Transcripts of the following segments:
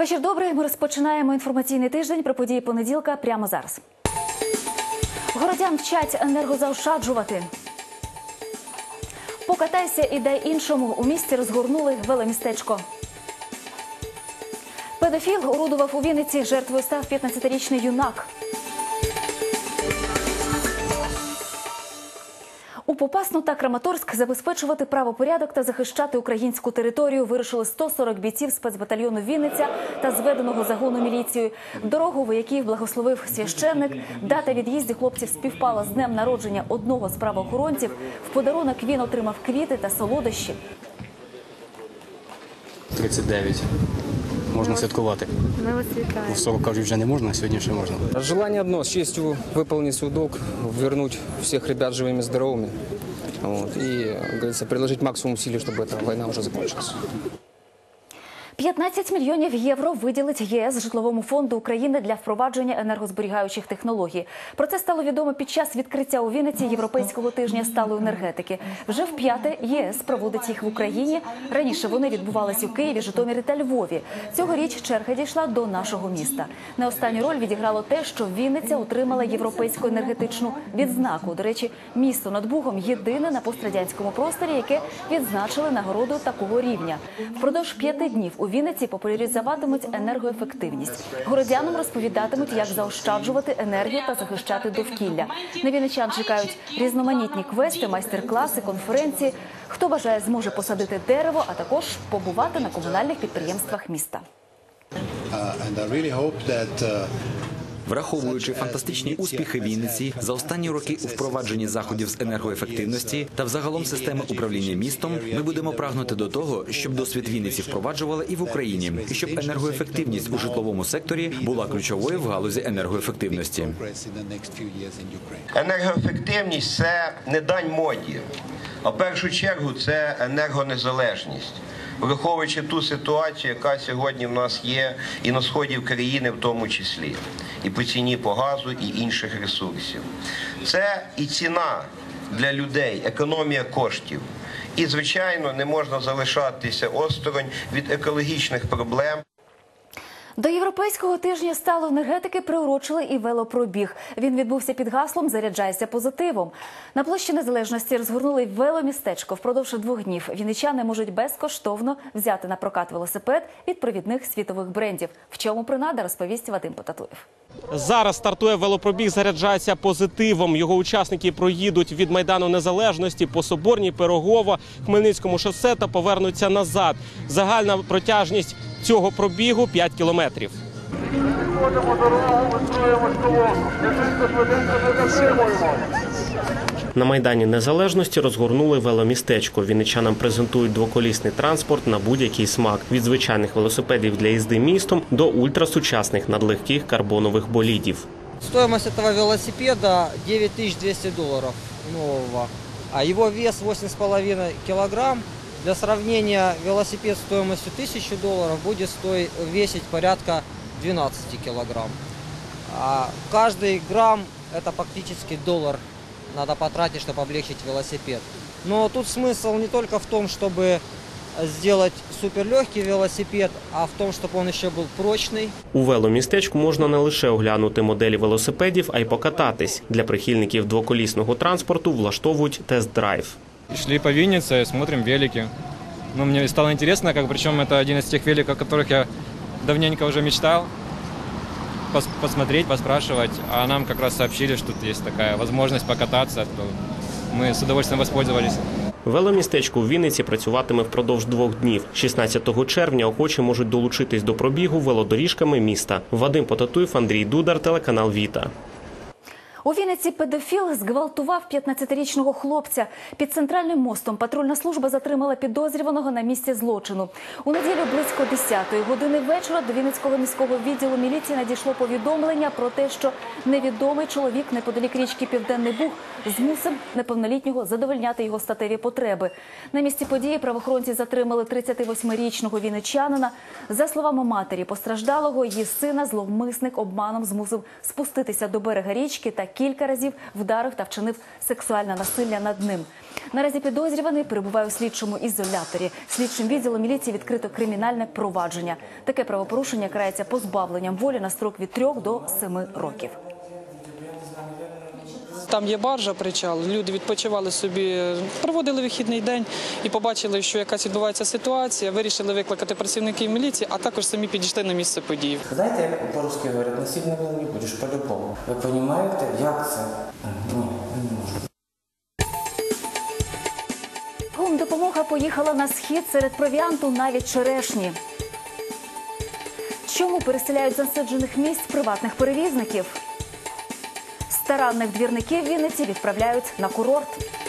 Вечір добрий. Ми розпочинаємо інформаційний тиждень про події понеділка прямо зараз. Городян вчать енергозаощаджувати. Покатайся і дай іншому. У місті розгорнули велемістечко. Педофіл орудував у Вінниці. Жертвою став 15-річний юнак. Попасну та Краматорськ забезпечувати правопорядок та захищати українську територію вирушили 140 бійців спецбатальйону Вінниця та зведеного загону міліцією. Дорогу вояків благословив священник. Дата від'їздів хлопців співпала з днем народження одного з правоохоронців. В подарунок він отримав квіти та солодощі. 39 Можна святкувати. Ми вас вітаємо. В 40 кажуть, вже не можна, а сьогодні ще можна. Желание одно – с честью выполнить свой долг, вернуть всех ребят живыми, здоровыми. Вот, и, как говорится, приложить максимум усилий, чтобы эта война уже закончилась. 15 мільйонів євро виділить ЄС житловому фонду України для впровадження енергозберігаючих технологій. Про це стало відомо під час відкриття у Вінниці Європейського тижня сталої енергетики. Вже в п'яте ЄС проводить їх в Україні. Раніше вони відбувались у Києві, Житомирі та Львові. Цьогоріч черга дійшла до нашого міста. Не останню роль відіграло те, що Вінниця отримала європейську енергетичну відзнаку. До речі, місто над Бугом єдине на пострадянському просторі, яке відзначили нагороду такого рівня. Впродовж п'яти днів у Вінниці популяризуватимуть енергоефективність. Городянам розповідатимуть, як заощаджувати енергію та захищати довкілля. На вінничан чекають різноманітні квести, майстер-класи, конференції. Хто бажає, зможе посадити дерево, а також побувати на комунальних підприємствах міста. Uh, and I really hope that uh, Враховуючи фантастичні успіхи Вінниці за останні роки у впровадженні заходів з енергоефективності та взагалом системи управління містом, ми будемо прагнути до того, щоб досвід Вінниці впроваджували і в Україні, і щоб енергоефективність у житловому секторі була ключовою в галузі енергоефективності. Енергоефективність це не дань моді, а в першу чергу це енергонезалежність. Враховуючи ту ситуацію, яка сьогодні в нас є і на сході країни, в тому числі, і по ціні по газу, і інших ресурсів. Це і ціна для людей, економія коштів. І, звичайно, не можна залишатися осторонь від екологічних проблем. До європейського тижня стало енергетики приурочили і велопробіг. Він відбувся під гаслом Заряджайся позитивом. На площі незалежності розгорнули веломістечко. Впродовж двох днів вінничани можуть безкоштовно взяти на прокат велосипед від провідних світових брендів. В чому принада розповість Вадим Потатуєв. Зараз стартує велопробіг, заряджається позитивом. Його учасники проїдуть від майдану незалежності по Соборній, Пирогово, Хмельницькому шосе та повернуться назад. Загальна протяжність цього пробігу 5 кілометрів. На майдані незалежності розгорнули веломістечко. Вінничанам презентують двоколісний транспорт на будь-який смак від звичайних велосипедів для їзди містом до ультрасучасних надлегких карбонових болідів. Стоимость этого велосипеда 9200 долларов нового, а его вес 8,5 килограмм. Для сравнения, велосипед стоимостью 1000 долларов будет стоить, весить порядка 12 килограмм. А каждый грамм это практически доллар надо потратить, чтобы облегчить велосипед. Но тут смысл не только в том, чтобы сделать суперлегкий велосипед, а в том, чтобы он еще был прочный, У веломістечку можна не лише оглянути моделі велосипедів, а й покататись. Для прихильників двоколісного транспорту влаштовують тест-драйв. Шли по Виннице, смотрим велики. Ну, мне стало интересно, как, причем это один из тех великов, о которых я давненько уже мечтал. Пос- посмотреть, поспрашивать. А нам как раз сообщили, что тут есть такая возможность покататься. То мы с удовольствием воспользовались. Веломістечко у Вінниці працюватиме впродовж двох днів. 16 червня охочі можуть долучитись до пробігу велодоріжками міста. Вадим Потатуєв, Андрій Дудар, телеканал Віта. У Вінниці педофіл зґвалтував 15-річного хлопця. Під центральним мостом патрульна служба затримала підозрюваного на місці злочину. У неділю близько 10-ї години вечора до Вінницького міського відділу міліції надійшло повідомлення про те, що невідомий чоловік неподалік річки Південний Буг змусив неповнолітнього задовольняти його статеві потреби. На місці події правоохоронці затримали 38-річного вінничанина. За словами матері постраждалого, її сина зловмисник обманом змусив спуститися до берега річки та кілька разів вдарив та вчинив сексуальне насилля над ним. Наразі підозрюваний перебуває у слідчому ізоляторі. Слідчим відділом міліції відкрито кримінальне провадження. Таке правопорушення карається позбавленням волі на строк від 3 до 7 років. Там є баржа, причал. Люди відпочивали собі, проводили вихідний день і побачили, що якась відбувається ситуація. Вирішили викликати працівників міліції, а також самі підійшли на місце події. Знаєте, як по-русски говорять, насильно не будеш по-любому. Ви розумієте, як це? Ні, не можу. Гумдопомога поїхала на схід серед провіанту навіть черешні. Чому переселяють засаджених місць приватних перевізників? Старанних двірників Вінниці відправляють на курорт.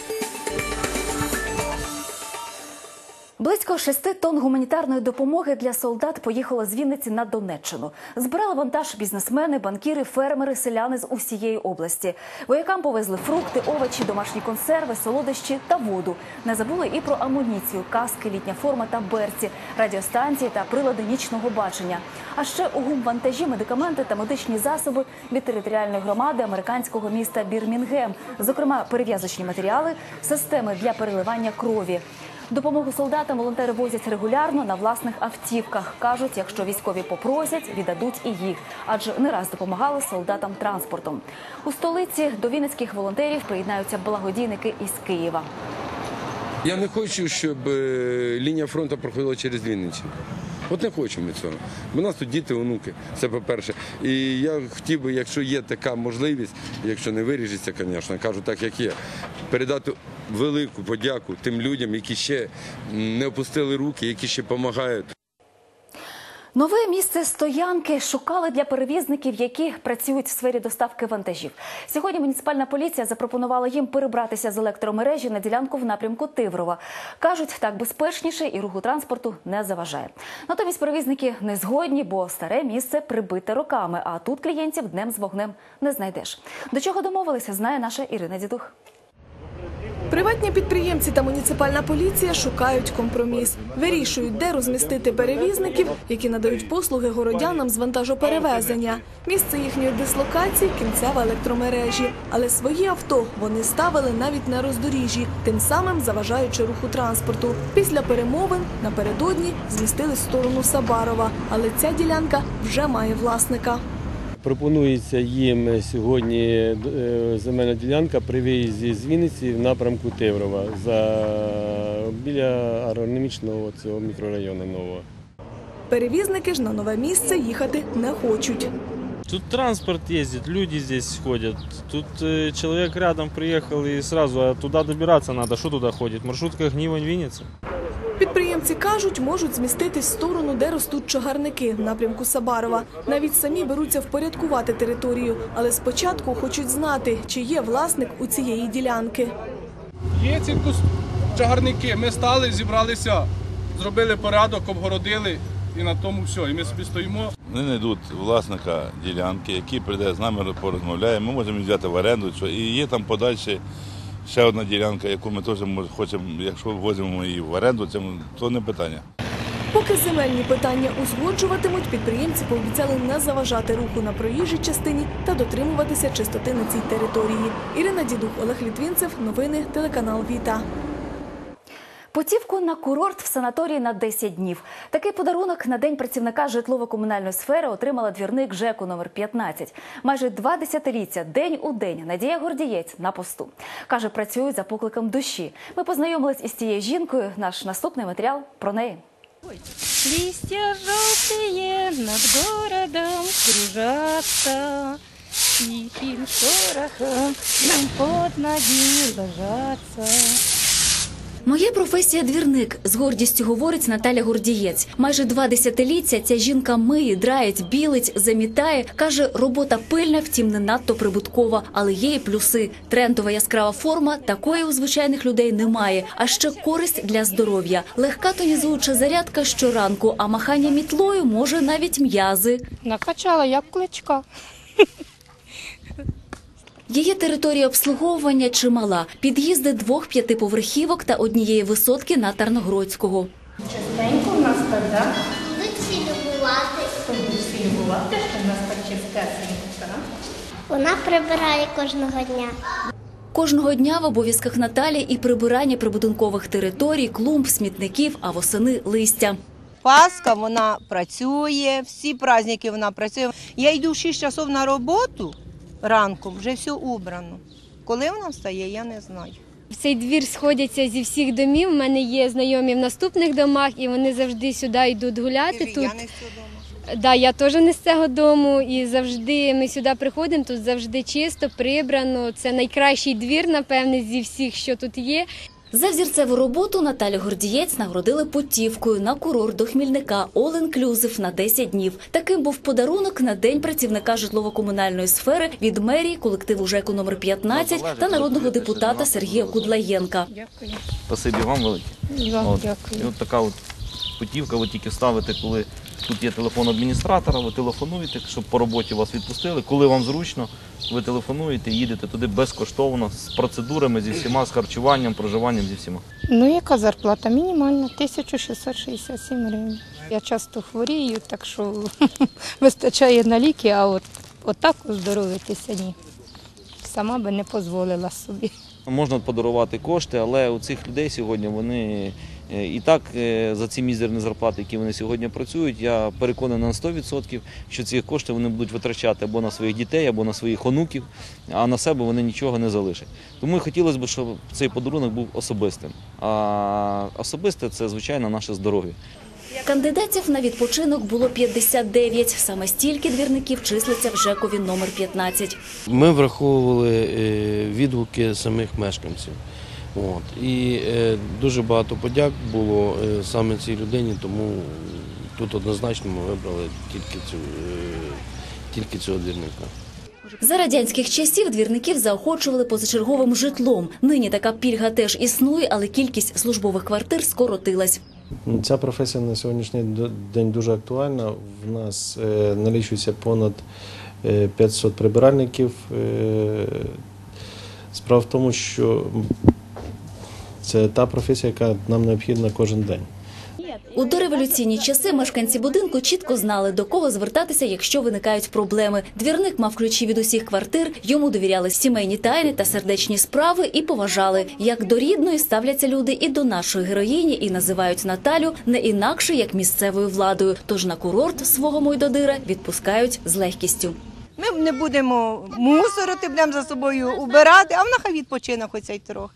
Близько шести тонн гуманітарної допомоги для солдат поїхало з Вінниці на Донеччину. Збирали вантаж бізнесмени, банкіри, фермери, селяни з усієї області. Воякам повезли фрукти, овочі, домашні консерви, солодощі та воду. Не забули і про амуніцію, каски, літня форма та берці, радіостанції та прилади нічного бачення. А ще у гумвантажі медикаменти та медичні засоби від територіальної громади американського міста Бірмінгем, зокрема перев'язочні матеріали, системи для переливання крові. Допомогу солдатам волонтери возять регулярно на власних автівках. кажуть, якщо військові попросять, віддадуть і їх, адже не раз допомагали солдатам транспортом. У столиці до вінницьких волонтерів приєднаються благодійники із Києва. Я не хочу, щоб е, лінія фронту проходила через Вінниччину. От не хочемо ми цього. У нас тут діти, онуки, це по-перше. І я хотів би, якщо є така можливість, якщо не виріжеться, звісно, кажу так, як є, передати велику подяку тим людям, які ще не опустили руки, які ще допомагають. Нове місце стоянки шукали для перевізників, які працюють в сфері доставки вантажів. Сьогодні муніципальна поліція запропонувала їм перебратися з електромережі на ділянку в напрямку Тиврова. кажуть, так безпечніше і руху транспорту не заважає. Натомість перевізники не згодні, бо старе місце прибите роками. А тут клієнтів днем з вогнем не знайдеш. До чого домовилися, знає наша Ірина Дідух. Приватні підприємці та муніципальна поліція шукають компроміс. Вирішують, де розмістити перевізників, які надають послуги городянам з вантажоперевезення. Місце їхньої дислокації кінцева електромережі. Але свої авто вони ставили навіть на роздоріжжі, тим самим заважаючи руху транспорту. Після перемовин напередодні змістили сторону Сабарова, але ця ділянка вже має власника. Пропонується їм сьогодні е, земельна ділянка при виїзді з Вінниці в напрямку Теврова за біля агрономічного цього мікрорайону нового. Перевізники ж на нове місце їхати не хочуть. Тут транспорт ездит, люди здесь ходят. Тут э, человек рядом приехал и сразу, а туда добираться надо. Что туда ходит? Маршрутка Гнивань Винница. Підприємці кажуть, можуть зміститись в сторону, де ростуть чагарники в напрямку Сабарова. Навіть самі беруться впорядкувати територію, але спочатку хочуть знати, чи є власник у цієї ділянки. Є ці чагарники. Ми стали, зібралися, зробили порядок, обгородили і на тому все. І ми собі стоїмо. Вони знайдуть власника ділянки, який прийде з нами порозмовляє. Ми можемо взяти в оренду. що- І є там подальше ще одна ділянка, яку ми теж хочемо, якщо возьмемо її в оренду, це то не питання. Поки земельні питання узгоджуватимуть, підприємці пообіцяли не заважати руху на проїжджій частині та дотримуватися чистоти на цій території. Ірина Дідух, Олег Літвінцев. Новини телеканал Віта. Путівку на курорт в санаторії на 10 днів. Такий подарунок на день працівника житлово-комунальної сфери отримала двірник ЖЕКу номер 15. Майже два десятиліття, день у день. Надія Гордієць на посту каже, працюють за покликом душі. Ми познайомились із цією жінкою. Наш наступний матеріал про неї. Листья желтые над городом кружатся, Тихим шорохом нам под ноги ложатся. Моя професія двірник з гордістю говорить Наталя Гордієць. Майже два десятиліття ця жінка миє, драїть, білить, замітає. каже, робота пильна, втім не надто прибуткова, але є і плюси. Трендова яскрава форма такої у звичайних людей немає. А ще користь для здоров'я. Легка тонізуюча зарядка щоранку, а махання мітлою може навіть м'язи. Накачала як кличка. Її територія обслуговування чимала. Під'їзди двох п'ятиповерхівок та однієї висотки на Тарногродського. Частенько у нас. Будуть всі любувати. Будуть всі любувати, що в нас так сім'я. Вона прибирає кожного дня. Кожного дня в обов'язках Наталі і прибирання прибудинкових територій, клумб, смітників, а восени листя. Пасха вона працює, всі праздники вона працює. Я йду в 6 часов на роботу ранком, вже все убрано. Коли вона встає, я не знаю. В цей двір сходяться зі всіх домів. У мене є знайомі в наступних домах, і вони завжди сюди йдуть гуляти. тут. Я не Да, я теж не з цього дому, і завжди ми сюди приходимо. Тут завжди чисто, прибрано. Це найкращий двір, напевне, зі всіх, що тут є. За взірцеву роботу Наталю Гордієць нагородили путівкою на курорт до Хмільника All Inclusive на 10 днів. Таким був подарунок на день працівника житлово-комунальної сфери від мерії, колективу ЖЕКу номер 15 та народного депутата Сергія Кудлаєнка. Дякую. Спасибі вам велике. От. дякую. І от така от путівка, ви тільки ставите, коли тут є телефон адміністратора, ви телефонуєте, щоб по роботі вас відпустили. Коли вам зручно, ви телефонуєте, їдете туди безкоштовно з процедурами, зі всіма, з харчуванням, проживанням, зі всіма. Ну, яка зарплата? Мінімальна 1667 гривень. Я часто хворію, так що вистачає на ліки, а от отак оздоровитися ні. Сама би не дозволила собі. Можна подарувати кошти, але у цих людей сьогодні вони і так е, за ці мізерні зарплати, які вони сьогодні працюють, я переконаний на 100%, що ці кошти вони будуть витрачати або на своїх дітей, або на своїх онуків, а на себе вони нічого не залишать. Тому хотілося б, щоб цей подарунок був особистим. А особисте це, звичайно, наше здоров'я. Кандидатів на відпочинок було 59. Саме стільки двірників числиться в ЖЕКові номер 15. Ми враховували е, відгуки самих мешканців. От. І е, дуже багато подяк було е, саме цій людині, тому тут однозначно ми вибрали тільки, цю, е, тільки цього двірника. За радянських часів двірників заохочували позачерговим житлом. Нині така пільга теж існує, але кількість службових квартир скоротилась. Ця професія на сьогоднішній день дуже актуальна. В нас е, налічується понад е, 500 прибиральників. Е, Справа в тому, що це та професія, яка нам необхідна кожен день. У дореволюційні часи мешканці будинку чітко знали, до кого звертатися, якщо виникають проблеми. Двірник мав ключі від усіх квартир, йому довіряли сімейні тайни та сердечні справи і поважали. Як до рідної ставляться люди і до нашої героїні, і називають Наталю не інакше як місцевою владою. Тож на курорт свого Мойдодира відпускають з легкістю. Ми не будемо мусорити, будемо за собою убирати, а вона хай відпочине хоч цей трохи.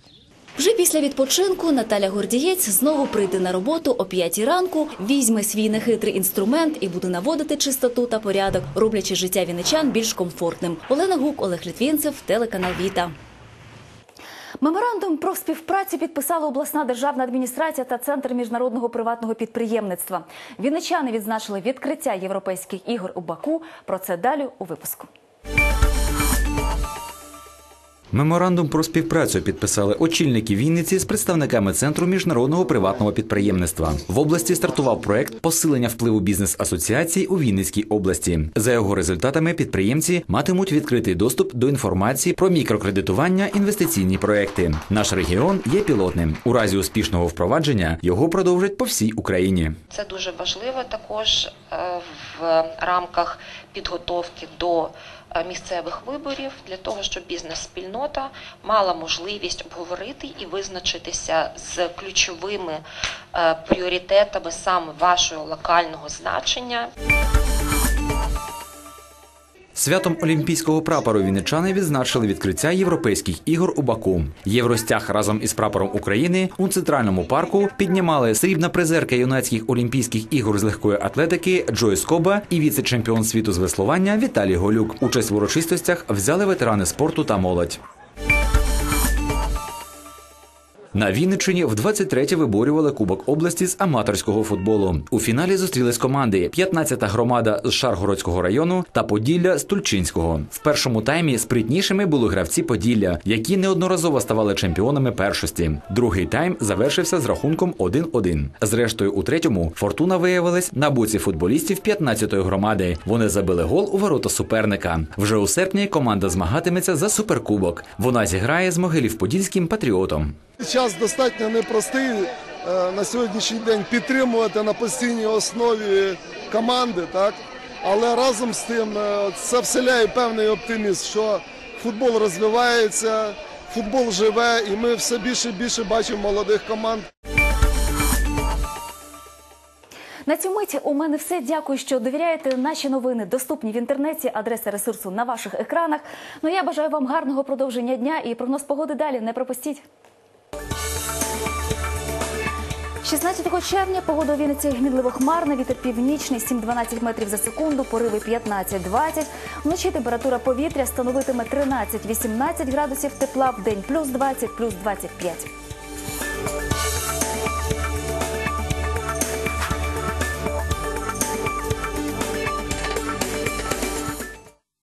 Вже після відпочинку Наталя Гордієць знову прийде на роботу о 5 ранку, візьме свій нехитрий інструмент і буде наводити чистоту та порядок, роблячи життя віничан більш комфортним. Олена Гук, Олег Літвінцев, телеканал Віта. Меморандум про співпрацю підписала обласна державна адміністрація та центр міжнародного приватного підприємництва. Вінничани відзначили відкриття європейських ігор у Баку. Про це далі у випуску. Меморандум про співпрацю підписали очільники Вінниці з представниками центру міжнародного приватного підприємництва. В області стартував проект посилення впливу бізнес-асоціацій у Вінницькій області. За його результатами підприємці матимуть відкритий доступ до інформації про мікрокредитування, інвестиційні проекти. Наш регіон є пілотним. У разі успішного впровадження його продовжать по всій Україні. Це дуже важливо також е, в рамках підготовки до місцевих виборів для того, щоб бізнес-спільнота мала можливість обговорити і визначитися з ключовими е, пріоритетами саме вашого локального значення. Святом олімпійського прапору вінничани відзначили відкриття європейських ігор у Баку. Євростяг разом із прапором України у центральному парку піднімали срібна призерка юнацьких олімпійських ігор з легкої атлетики Джой Скоба і віце-чемпіон світу з веслування Віталій Голюк. Участь в урочистостях взяли ветерани спорту та молодь. На Вінниччині в 23-ті виборювали Кубок області з аматорського футболу. У фіналі зустрілись команди 15-та громада з Шаргородського району та Поділля з Тульчинського. В першому таймі спритнішими були гравці Поділля, які неодноразово ставали чемпіонами першості. Другий тайм завершився з рахунком 1-1. Зрештою, у третьому фортуна виявилась на боці футболістів 15-ї громади. Вони забили гол у ворота суперника. Вже у серпні команда змагатиметься за суперкубок. Вона зіграє з Могилів-Подільським патріотом. Час достатньо непростий е, на сьогоднішній день підтримувати на постійній основі команди. Так але разом з тим е, це вселяє певний оптимізм, що футбол розвивається, футбол живе, і ми все більше і більше бачимо молодих команд. На цю мить у мене все. Дякую, що довіряєте. Наші новини доступні в інтернеті. Адреса ресурсу на ваших екранах. Ну я бажаю вам гарного продовження дня і прогноз погоди далі. Не пропустіть. 16 червня погода у Вінниці гмідливо хмарна, вітер північний 7-12 метрів за секунду, пориви 15-20. Вночі температура повітря становитиме 13-18 градусів тепла, в день плюс 20, плюс 25.